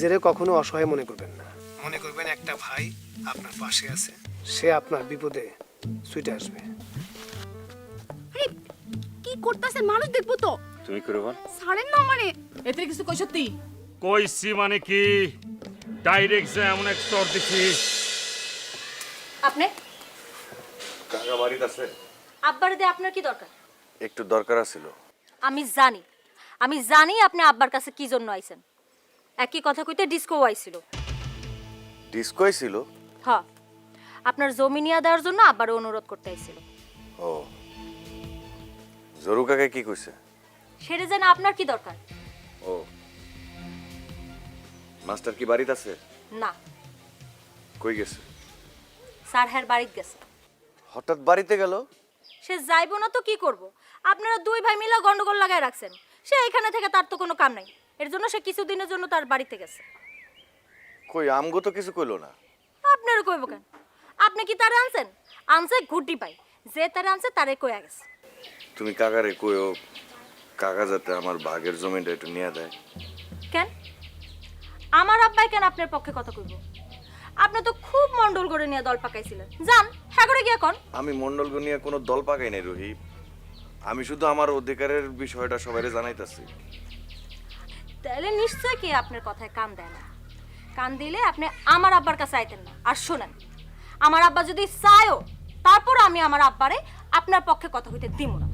নিজেরে কখনো অসহায় মনে করবেন না। মনে করবেন একটা ভাই আপনার পাশে আছে। সে আপনার বিপদে ছুটে আসবে। কি করতেছেন? মানুষ দেখব তো। তুমি করে বল ছাড়েন না আমারে। এতে কিছু কই সত্যি? কইছি মানে কি? ডাইরেক্ট যে এমন এক চর দিছি। আপনি? কাকা বাড়িতে আছে। আব্বার দিয়ে আপনার কি দরকার? একটু দরকার ছিল আমি জানি। আমি জানি আপনি আব্বার কাছে কি জন্য আইছেন। একই কথা কইতে ডিস্কো আইছিল। ডিস্কোই ছিল? হ আপনার জমি নিয়ে দেওয়ার জন্য আব্বারও অনুরোধ করতে আইছিল। ও। জরু কাকা কি কইছে? সেটা যেন আপনার কি দরকার? ও। মাস্টার কি বাড়িতে আছে? না। কই গেছে? স্যার হ্যার বাড়িতে গেছে। হঠাৎ বাড়িতে গেল? সে যাইবো না তো কি করব? আপনারা দুই ভাই মিলে গন্ডগোল লাগায় রাখছেন। সে এখানে থেকে তার তো কোনো কাম নাই। এর জন্য সে কিছুদিনের জন্য তার বাড়িতে গেছে। কই আমগো তো কিছু কইলো না। আপনারও কইব কেন? আপনি কি তারে আনছেন? আনছে ঘুটি পাই। যে তারে আনছে তারে কইয়া গেছে। তুমি কাকারে কইও কাকা যাতে আমার বাঘের জমিটা একটু নিয়ে দেয়। কেন? আমার আব্বাই কেন আপনার পক্ষে কথা কইব? আপনি তো খুব মন্ডল করে নিয়ে দল পাকাইছিলেন। যান হ্যাঁ করে গিয়ে কোন আমি মন্ডলগো নিয়ে কোনো দল পাকাই নাই রোহি। আমি শুধু আমার অধিকারের বিষয়টা সবাইরে জানাইতাছি। তাহলে নিশ্চয় কি আপনার কথায় কান দেয় না? কান দিলে আপনি আমার আব্বার কাছে আইতেন না। আর শোনেন আমার আব্বা যদি চায়ও তারপর আমি আমার আব্বারে আপনার পক্ষে কথা কইতে দিব না।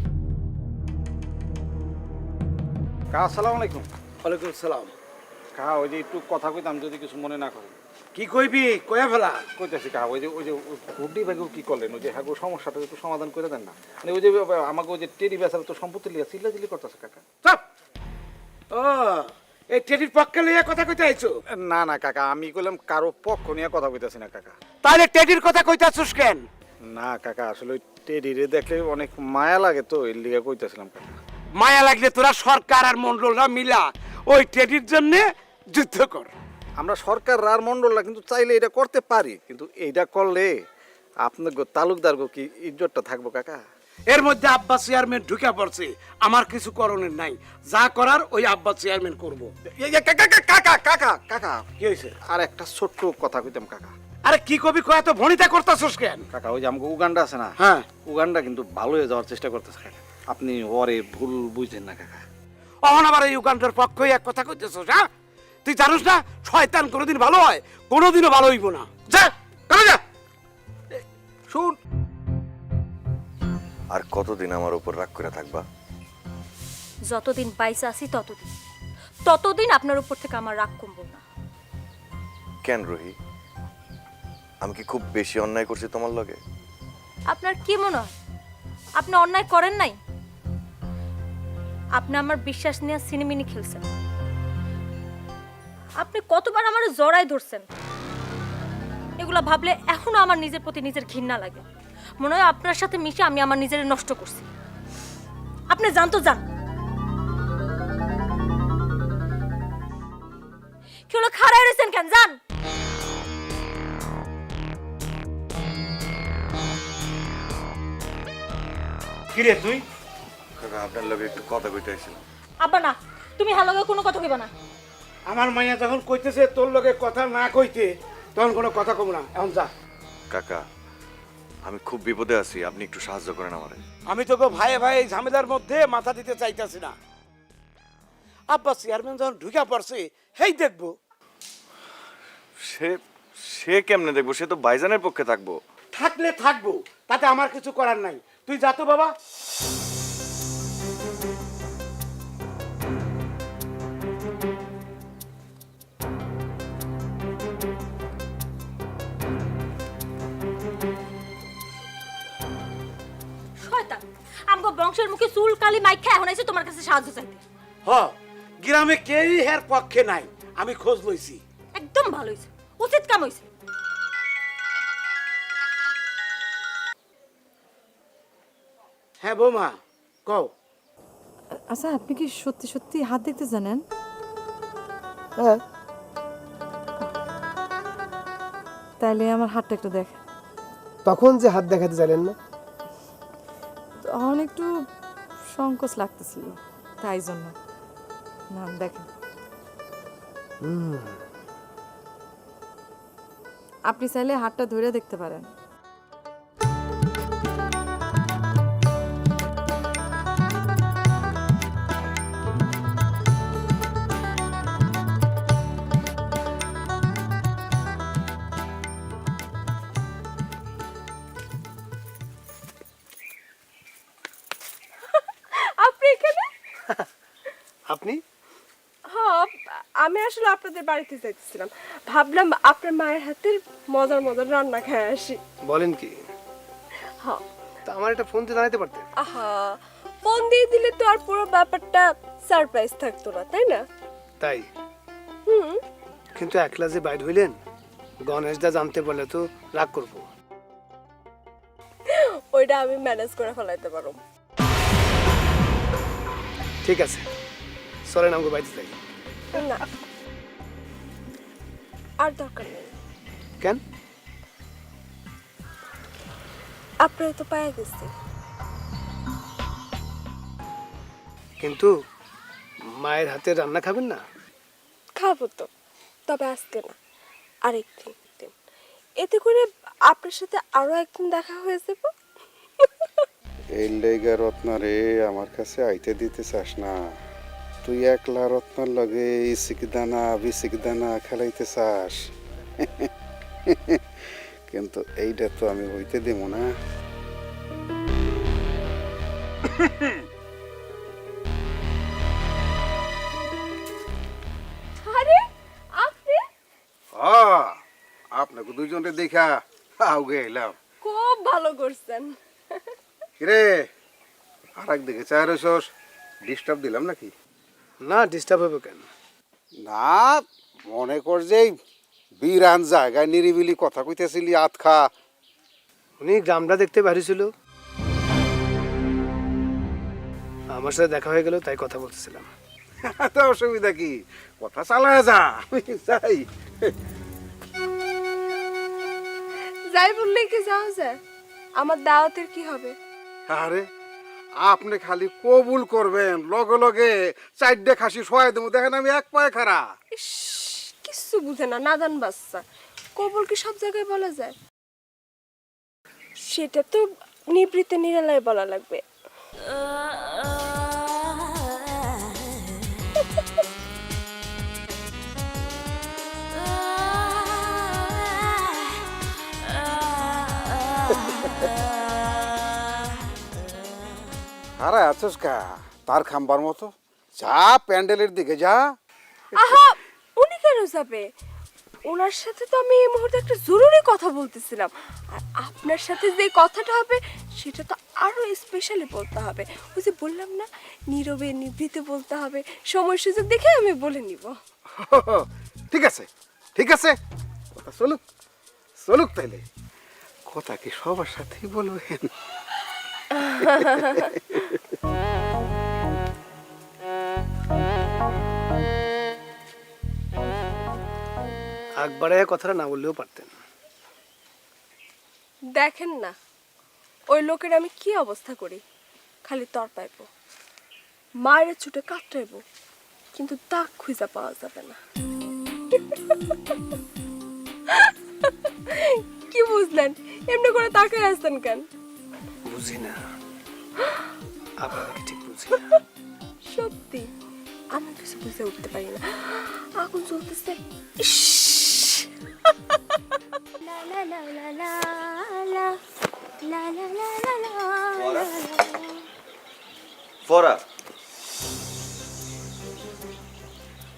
কা আসসালামু আলাইকুম। ওয়ালাইকুম সালাম। কা ওই যে একটু কথা কইতাম যদি কিছু মনে না করেন কি কইবি? কয়া ফেলা? কইতেছি কা ওই যে ওই যে গুড্ডি ভাইকে কি করলেন? ওই যে হ্যাঁ সমস্যাটা একটু সমাধান করে দেন না। মানে ওই যে আমাকে ওই যে টেরি বেসার তো সম্পত্তি লিয়া চিল্লা চিল্লি করতেছে কাকা চুপ! ও এই টেডির পক্ষে লইয়া কথা কইতে আইছো? না না কাকা আমি কইলাম কারও পক্ষ নিয়ে কথা কইতাছি না কাকা। তাহলে টেডির কথা কইতে আছিস কেন? না কাকা আসলে ওই টেডিরে দেখলে অনেক মায়া লাগে তো এর লিগে কইতাছিলাম কাকা। মায়া লাগলে তোরা সরকার আর মন্ডলরা মিলা ওই টেডির জন্য যুদ্ধ কর। আমরা সরকার রার মন্ডলরা কিন্তু চাইলে এটা করতে পারি কিন্তু এইটা করলে আপনার গো তালুকদার গো কি ইজ্জতটা থাকব কাকা? এর মধ্যে আব্বাস চেয়ারম্যান ঢুকে পড়ছে। আমার কিছু করণের নাই। যা করার ওই আব্বাস চেয়ারম্যান করব। কাকা কাকা কাকা কাকা কাকা কি হয়েছে? আর একটা ছোট্ট কথা কইতাম কাকা আরে কি কবি কয়া তো ভনিতা করতেছিস কেন? কাকা ওই যে আমাকে উগান্ডা আছে না? হ্যাঁ। উগান্ডা কিন্তু ভালো হয়ে যাওয়ার চেষ্টা করতেছে কাকা আপনি ওরে ভুল বুঝছেন না কাকা অহন আবার এই উগান্ডার পক্ষই এক কথা কইতেছিস হ্যাঁ? তুই জানিস না শয়তান কোনোদিন ভালো হয় কোনোদিনও ভালো হইব না। যা করে যা। শুন আর কতদিন আমার উপর রাগ করে থাকবা? যতদিন বাইসে আছি ততদিন। ততদিন আপনার উপর থেকে আমার রাগ কমবো না। কেন রোহি? আমি কি খুব বেশি অন্যায় করছি তোমার লগে? আপনার কি মনে হয়? আপনি অন্যায় করেন নাই? আপনি আমার বিশ্বাস নিয়ে সিনেমিনি খেলছেন। আপনি কতবার আমার জড়াই ধরছেন? এগুলো ভাবলে এখনও আমার নিজের প্রতি নিজের ঘৃণা লাগে। মনে হয় আপনার সাথে মিশে আমি আমার নিজের নষ্ট করছি। আপনি জানতো যান। কি হলো খাড়াই রয়েছেন কেন? যান। কিরে তুই? কাকা আপনার লগে একটু কথা কইতে আইছিলাম আব্বা না। তুমি হ্যালো কোনো কথা কইবা না। আমার মাইয়া যখন কইতেছে তোর লগে কথা না কইতে তখন কোনো কথা কম না। এখন যা। কাকা আমি খুব বিপদে আছি আপনি একটু সাহায্য করেন আমারে। আমি তোকে ভাইয়ে ভাই ঝামেলার মধ্যে মাথা দিতে চাইতেছি না। আব্বা চেয়ারম্যান যখন ঢুকে পড়ছে হেই দেখব। সে সে কেমনে দেখব? সে তো বাইজানের পক্ষে থাকব। থাকলে থাকব তাতে আমার কিছু করার নাই। তুই যা তো বাবা। শয়তান আমগো বংশের মুখে চুল কালি মাইখা এখন এসে তোমার কাছে সাহায্য চাইতে। হ গ্রামে কেউই হের পক্ষে নাই আমি খোঁজ লইছি। একদম ভালো হইছে উচিত কাম হইছে। হ্যাঁ বৌমা কও। আচ্ছা আপনি কি সত্যি সত্যি হাত দেখতে জানেন? হ্যাঁ। তাইলে আমার হাতটা একটু দেখ তখন যে হাত দেখাতে জানেন না? তখন একটু সংকোচ লাগতেছিল তাই জন্য। না দেখেন। আপনি চাইলে হাতটা ধরে দেখতে পারেন। আসলে আপনাদের বাড়িতে যাইতেছিলাম। ভাবলাম আপনার মায়ের হাতের মজার মজার রান্না খেয়ে আসি। বলেন কি? হ্যাঁ তা আমার একটা ফোন দিয়ে জানাতে পারতেন? আহা ফোন দিয়ে দিলে তো আর পুরো ব্যাপারটা সারপ্রাইজ থাকতো না তাই না? তাই? হুম। কিন্তু একলা যে বাইর হইলেন গণেশ দা জানতে পারলে তো রাগ করব। ওইটা আমি ম্যানেজ করে ফেলাইতে পারো ঠিক আছে। চলেন আমাকে বাড়িতে যাই। না। আর দরকার নেই। কেন? আপনার তো পায়ে গেছে কিন্তু মায়ের হাতে রান্না খাবেন না? খাব তো তবে আজকে না আরেকদিন দিন এতে করে আপনার সাথে আরও একদিন দেখা হয়ে যাবে। এই লেগা রত্না রে আমার কাছে আইতে দিতে চাস না। তুই একলা রত্নার লগে ইসিক দানা বিসিক দানা খেলাইতে চাস কিন্তু এইটা তো আমি হইতে দেব না। আরে আপনি? আপনাকে দুজনে দেখা আউগে এলাম। খুব ভালো করছেন। কিরে আর একদিকে চায় রসস ডিস্টার্ব দিলাম নাকি? না ডিস্টার্ব হবে কেন? না মনে কর যে এই বিরান জায়গায় নিরিবিলি কথা কইতেছিলি আত খা উনি গ্রামটা দেখতে বাড়িছিল আমার সাথে দেখা হয়ে গেল তাই কথা বলতেছিলাম। তো অসুবিধা কি? কথা চালায় যা। আমি যাই। যাই বললে কি যাওয়া যায়? আমার দাওয়াতের কি হবে? আরে আপনি খালি কবুল করবেন। লগে লগে চারটে খাসি সহায় দেবো। দেখেন আমি এক পায়ে খারা ইস কিচ্ছু বুঝে না নাদান বাচ্চা। কবুল কি সব জায়গায় বলা যায়? সেটা তো নিবৃত্তে নিরালায় বলা লাগবে। আরে আছিস কা? তার খাম্বার মতো? যা প্যান্ডেলের দিকে যা। আহা উনি কেন যাবে? ওনার সাথে তো আমি এই মুহূর্তে একটা জরুরি কথা বলতেছিলাম। আর আপনার সাথে যে কথাটা হবে সেটা তো আরও স্পেশালি বলতে হবে। ওই যে বললাম না নীরবে নিভৃতে বলতে হবে। সময় সুযোগ দেখে আমি বলে নিব। ঠিক আছে ঠিক আছে। কথা চলুক চলুক তাইলে। কথা কি সবার সাথেই বলবেন? বাড়াইয়া কথাটা না বললেও পারতেন। দেখেন না, ওই লোকের আমি কি অবস্থা করি? খালি তর পাইব মায়ের ছুটে কাটাইব কিন্তু দাগ খুঁজা পাওয়া যাবে না। কি বুঝলেন? এমনি করে তাকায় আসতেন কেন? বুঝি না আপনাকে ঠিক বুঝি না সত্যি আমি কিছু বুঝে উঠতে পারি না আগুন চলতেছে ইস! ফরা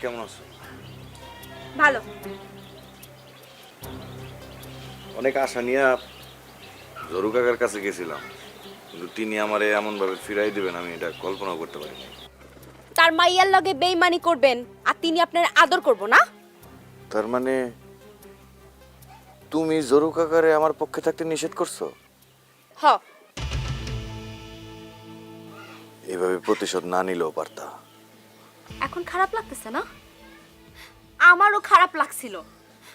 কেমন আছো ভালো অনেক আশা নিয়ে জরু কাকার কাছে গেছিলাম কিন্তু তিনি আমারে এমন ভাবে ফিরাই দিবেন আমি এটা কল্পনা করতে পারিনি। তার মাইয়ার লগে বেইমানি করবেন আর তিনি আপনার আদর করব না? তার মানে তুমি জরু কাকারে আমার পক্ষে থাকতে নিষেধ করছ? হ। এভাবে প্রতিশোধ না নিলেও পারতা। এখন খারাপ লাগতেছে না? আমারও খারাপ লাগছিল।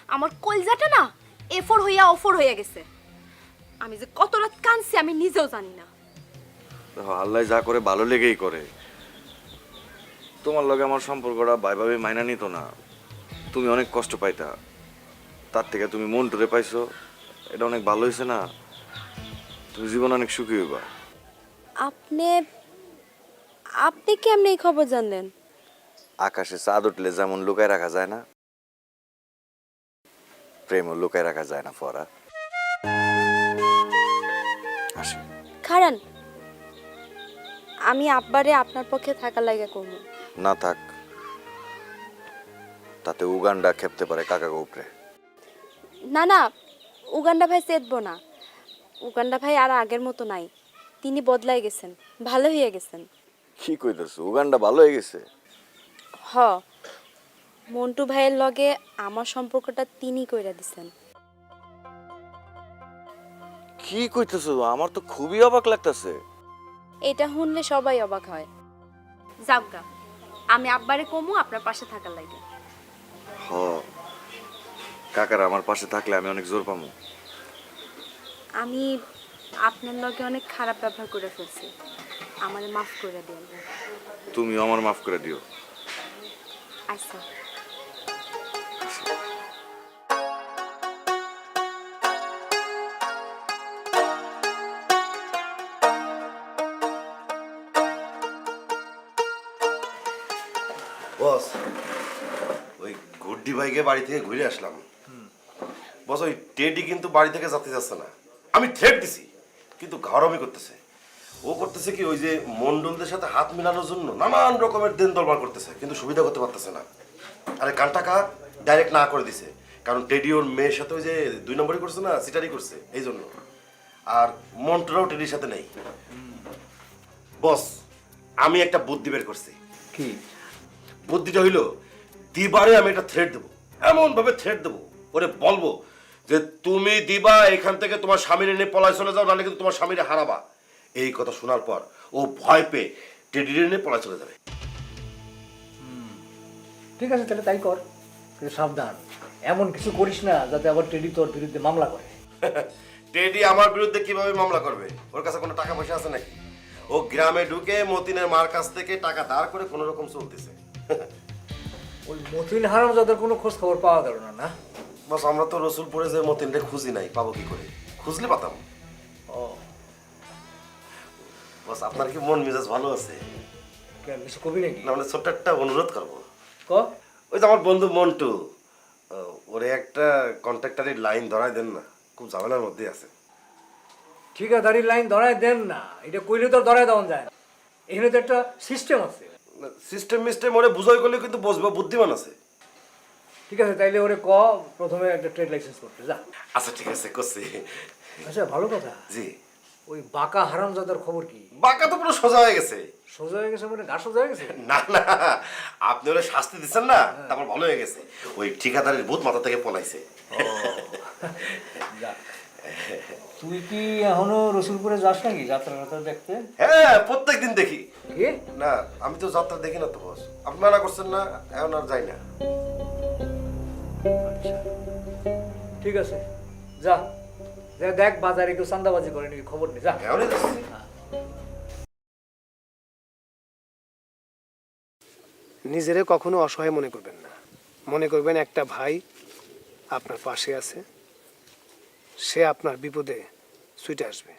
আমার কলজাটা না এফোর হইয়া অফোর হইয়া গেছে। আমি যে কত রাত কানছি আমি নিজেও জানি না। দেখো আল্লাহ যা করে ভালো লেগেই করে। তোমার লগে আমার সম্পর্কটা ভাইভাবে মাইনা নিত না। তুমি অনেক কষ্ট পাইতা। তার থেকে তুমি মন টুরে পাইছো এটা অনেক ভালো হয়েছে না? তুমি জীবন অনেক সুখী হইবা। আপনি আপনি কেমনে এই খবর জানলেন? আকাশে চাঁদ উঠলে যেমন লুকায় রাখা যায় না প্রেমও লুকায় রাখা যায় না ফরা আসি। খারান আমি আব্বারে আপনার পক্ষে থাকার লাগে করব। না থাক। তাতে উগান্ডা খেপতে পারে কাকা উপরে। না না উগান্ডা ভাই চেতবো না। উগান্ডা ভাই আর আগের মতো নাই। তিনি বদলাই গেছেন ভালো হয়ে গেছেন। কি কইতেছো উগান্ডা ভালো হয়ে গেছে? হ মন্টু ভাইয়ের লগে আমার সম্পর্কটা তিনি কইরা দিছেন। কি কইতেছো আমার তো খুবই অবাক লাগতেছে। এটা শুনলে সবাই অবাক হয়। যাবগা আমি আব্বারে কমু আপনার পাশে থাকার লাগে হ। কাকার আমার পাশে থাকলে আমি অনেক জোর পামু। আমি আপনার লগে অনেক খারাপ ব্যবহার করে ফেলছি। আমারে মাফ করে দিও। তুমিও আমার মাফ করে দিও। আচ্ছা। ভাইকে বাড়ি থেকে ঘুরে আসলাম। বস ওই টেডি কিন্তু বাড়ি থেকে যেতে যাচ্ছে না। আমি থ্রেট দিছি কিন্তু ঘরমি করতেছে। ও করতেছে কি ওই যে মন্ডলদের সাথে হাত মিলানোর জন্য নানান রকমের দেন দরবার করতেছে কিন্তু সুবিধা করতে পারতেছে না। আরে কান টাকা ডাইরেক্ট না করে দিছে। কারণ টেডি ওর মেয়ের সাথে ওই যে দুই নম্বরই করছে না সিটারি করছে এই জন্য। আর মন্টুরাও টেডির সাথে নেই। বস আমি একটা বুদ্ধি বের করছি। কি? বুদ্ধিটা হইল দিবারে আমি একটা থ্রেড দেবো। এমন ভাবে থ্রেড দেবো। ওরে বলব যে তুমি দিবা এখান থেকে তোমার স্বামীর এনে পলায় চলে যাও নাহলে কিন্তু তোমার স্বামীরে হারাবা। এই কথা শোনার পর ও ভয় পেয়ে টেডির এনে পলায় চলে যাবে। ঠিক আছে তাহলে তাই কর। কিন্তু সাবধান। এমন কিছু করিস না যাতে আবার টেডি তোর বিরুদ্ধে মামলা করে। টেডি আমার বিরুদ্ধে কীভাবে মামলা করবে? ওর কাছে কোনো টাকা পয়সা আছে নাকি? ও গ্রামে ঢুকে মতিনের মার কাছ থেকে টাকা ধার করে কোনো রকম চলতেছে। ওই মতিন হারাম যাদের কোনো খোঁজ খবর পাওয়া গেল না না? বস আমরা তো রসুলপুরে যে মতিনরে খুঁজি নাই পাবো কি করে? খুঁজলে পাতাম। ও। বস আপনার কি মন মেজাজ ভালো আছে? কেন কিছু কবি নাকি? না মানে ছোট্ট একটা অনুরোধ করব। ক? ওই যে আমার বন্ধু মন্টু ওরে একটা কন্ট্রাক্টারের লাইন ধরাই দেন না খুব ঝামেলার মধ্যে আছে। ঠিকাদারির লাইন ধরায় দেন না এটা কইলে তো ধরায় দেওয়া যায় এখানে তো একটা সিস্টেম আছে। সিস্টেম মিস্টেম ওরে বুঝাই করলে কিন্তু বসবো বুদ্ধিমান আছে। ঠিক আছে তাইলে ওরে ক প্রথমে একটা ট্রেড লাইসেন্স করতে যা। আচ্ছা ঠিক আছে করছি। আচ্ছা ভালো কথা। জি। ওই বাঁকা হারামজাদার খবর কি? বাঁকা তো পুরো সোজা হয়ে গেছে। সোজা হয়ে গেছে মানে গা সোজা হয়ে গেছে? না না আপনি ওরে শাস্তি দিচ্ছেন না তারপর ভালো হয়ে গেছে। ওই ঠিকাদারের ভূত মাথা থেকে পলাইছে। যাক। তুই কি এখনও রসুলপুরে যাস নাকি? যাত্রা টাত্রা দেখতে? হ্যাঁ প্রত্যেক দিন দেখি না আমি তো যাত্রা দেখি না তো বস। আপনি মানা করছেন না এখন আর যাই না। ঠিক আছে। যা। যা দেখ বাজারে কেউ চান্দাবাজি করে নাকি খবর নেই যা। এখনই যাচ্ছি। নিজেরে কখনো অসহায় মনে করবেন না। মনে করবেন একটা ভাই আপনার পাশে আছে। সে আপনার বিপদে ছুটে আসবে।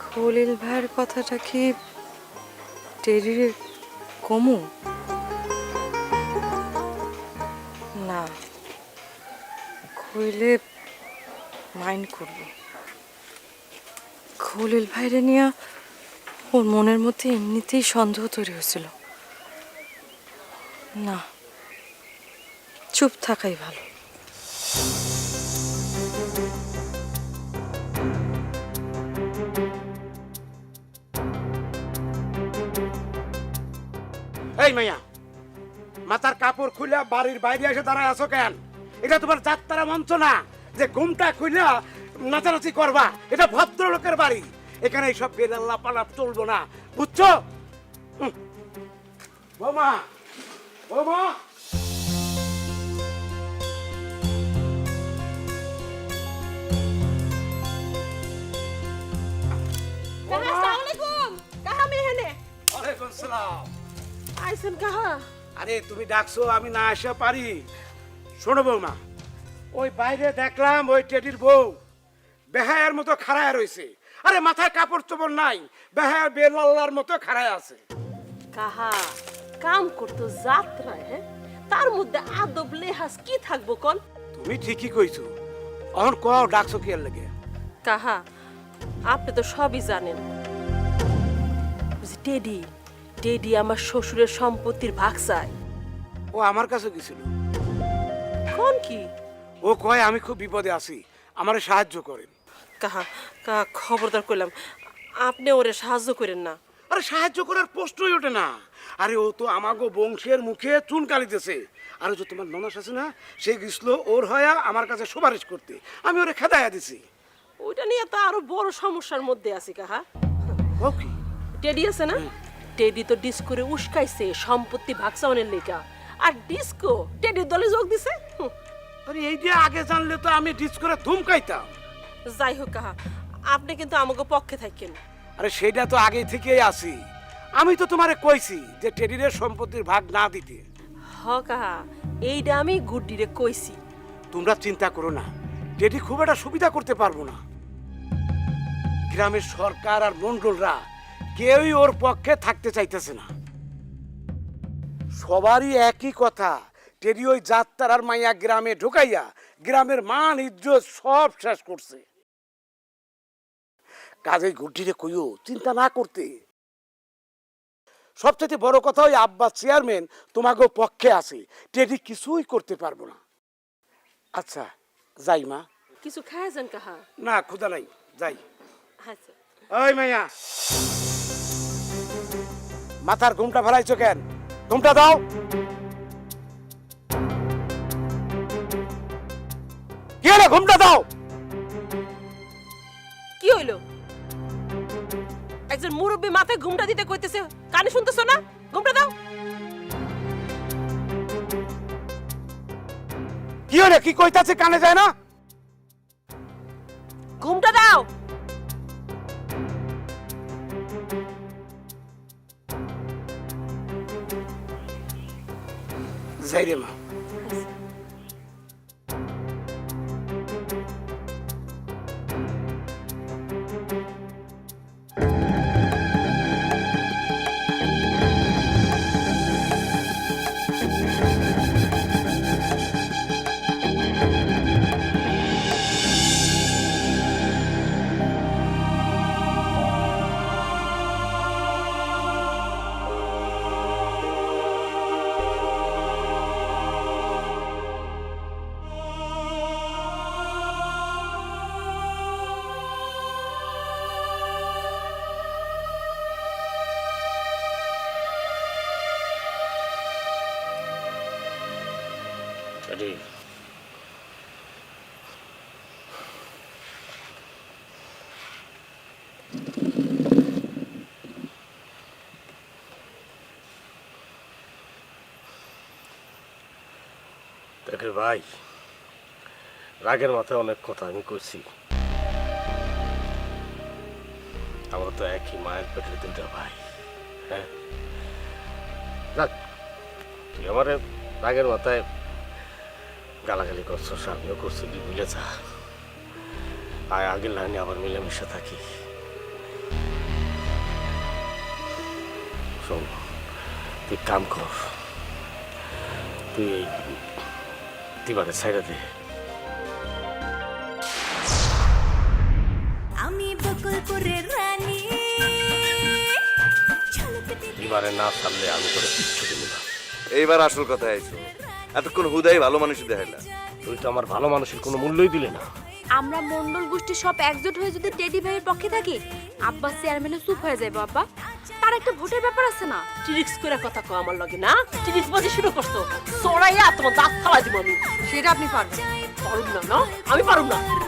খলিল ভাইয়ের কথাটা কি টেরির কমু? না কইলে মাইন্ড করব। খলিল ভাইরে নিয়ে ওর মনের মধ্যে এমনিতেই সন্দেহ তৈরি হয়েছিল। না, চুপ থাকাই ভালো। এই মাইয়া, মাথার কাপড় খুলে বাড়ির বাইরে এসে দাঁড়ায় আছো কেন? এটা তোমার যাত্রা মঞ্চ না, যে ঘুমটা খুলে নাচানাচি করবা, এটা ভদ্রলোকের বাড়ি। এখানে এইসব বেলাল্লা পালাপ চলবো না। বুঝছ? বৌমা বৌমা। আইসেন কাহা আরে তুমি ডাকছো আমি না আসা পারি। শোনো বৌমা ওই বাইরে দেখলাম ওই টেডির বউ। বেহায়ার মতো খাড়ায় রয়েছে আরে মাথায় কাপড় চোপড় নাই বেহায়ার বেলাল্লার মতো খাড়ায় আছে। কাহা কাম করতো যাত্রায় হ্যাঁ? তার মধ্যে আদব লেহাস কি থাকব কন? তুমি ঠিকই কইছো অহন কও ডাকছো কি লেগে? কাহা আপনি তো সবই জানেন। টেডি টেডি আমার শ্বশুরের সম্পত্তির ভাগ চায়। ও আমার কাছে গেছিল। কোন কি? ও কয় আমি খুব বিপদে আছি আমারে সাহায্য করেন। কাহা কাহা খবরদার করলাম আপনি ওরে সাহায্য করেন না। আরে সাহায্য করার প্রশ্নই ওঠে না। আরে ও তো আমাগো বংশের মুখে চুন কালিতেছে আর যে তোমার ননাস আছে না সে গেছিল ওর হয়া আমার কাছে সুপারিশ করতে। আমি ওরে খেদাইয়া দিছি। ওইটা নিয়ে তো আরও বড় সমস্যার মধ্যে আছি কাহা। ওকে টেডি আছে না? টেডি তো ডিস্কোরে উস্কাইছে সম্পত্তি ভাগ চাওয়ানোর লেখা। আর ডিস্কো টেডির দলে যোগ দিছে? আরে এই যে আগে জানলে তো আমি ডিস করে ধুমকাইতাম। যাই হোক কাহা আপনি কিন্তু আমাকে পক্ষে থাকেন। আরে সেটা তো আগে থেকেই আছি। আমি তো তোমারে কইছি যে টেডিরের সম্পত্তির ভাগ না দিতে। হ কাহা এইটা আমি গুড্ডিরে কইছি। তোমরা চিন্তা করো না টেডি খুব একটা সুবিধা করতে পারব না। গ্রামের সরকার আর মন্ডলরা কেউই ওর পক্ষে থাকতে চাইতেছে না। সবারই একই কথা টেডি ওই যাত্রার আর মাইয়া গ্রামে ঢুকাইয়া গ্রামের মান ইজ্জত সব শেষ করছে। কাজেই গুড্ডিরে কইও চিন্তা না করতে। সবচেয়ে বড় কথা ওই আব্বাস চেয়ারম্যান তোমাকে পক্ষে আছে টেডি কিছুই করতে পারব না। আচ্ছা যাই মা। কিছু খায় যান কাহা? না ক্ষুদা নাই যাই। আচ্ছা। ওই মাইয়া। মাথার ঘুমটা ফেলাইছো কেন? ঘুমটা দাও। কি হলো ঘুমটা দাও। কি হইল? একজন মুরব্বী মাথায় ঘুমটা দিতে কইতেছে। কানে শুনতেছো না? ঘুমটা দাও। কি হলো? কি কইতাছে? কানে যায় না? ঘুমটা দাও। যাই রে মা। দেখে ভাই, রাগের মাথায় অনেক কথা আমি করছি। আমরা তো একই মায়ের পেটের দুইটা ভাই হ্যাঁ? তুই আমার রাগের মাথায় গালাগালি করছ আমিও করছ কি বুঝে যা। আয়, আগের লাইনে আবার মিলেমিশে থাকি। শোন, তুই কাম কর, তুই দিবারে ছাইড়া দে। আমি বকুলপুরের রানী। দিবারে না ছাড়লে আমি করে কিচ্ছু দিব না। এইবার আসল কথা আইছো। এতক্ষণ হুদাই ভালো মানুষ দেখাইলা। তুই তো আমার ভালো মানুষের কোনো মূল্যই দিলে না। আমরা মন্ডল গোষ্ঠী সব একজোট হয়ে যদি টেডি ভাইয়ের পক্ষে থাকি আব্বাস চেয়ারম্যানের চুপ হয়ে যাবে আব্বা। তার একটা ভোটের ব্যাপার আছে না। ট্রিক্স করে কথা কও আমার লগে না? ট্রিক্স বাজি শুরু করছ। সরাইয়া তোমার দাঁত ফালা দিব আমি। সেটা আপনি পারবেন। পারুম না না? আমি পারুম না।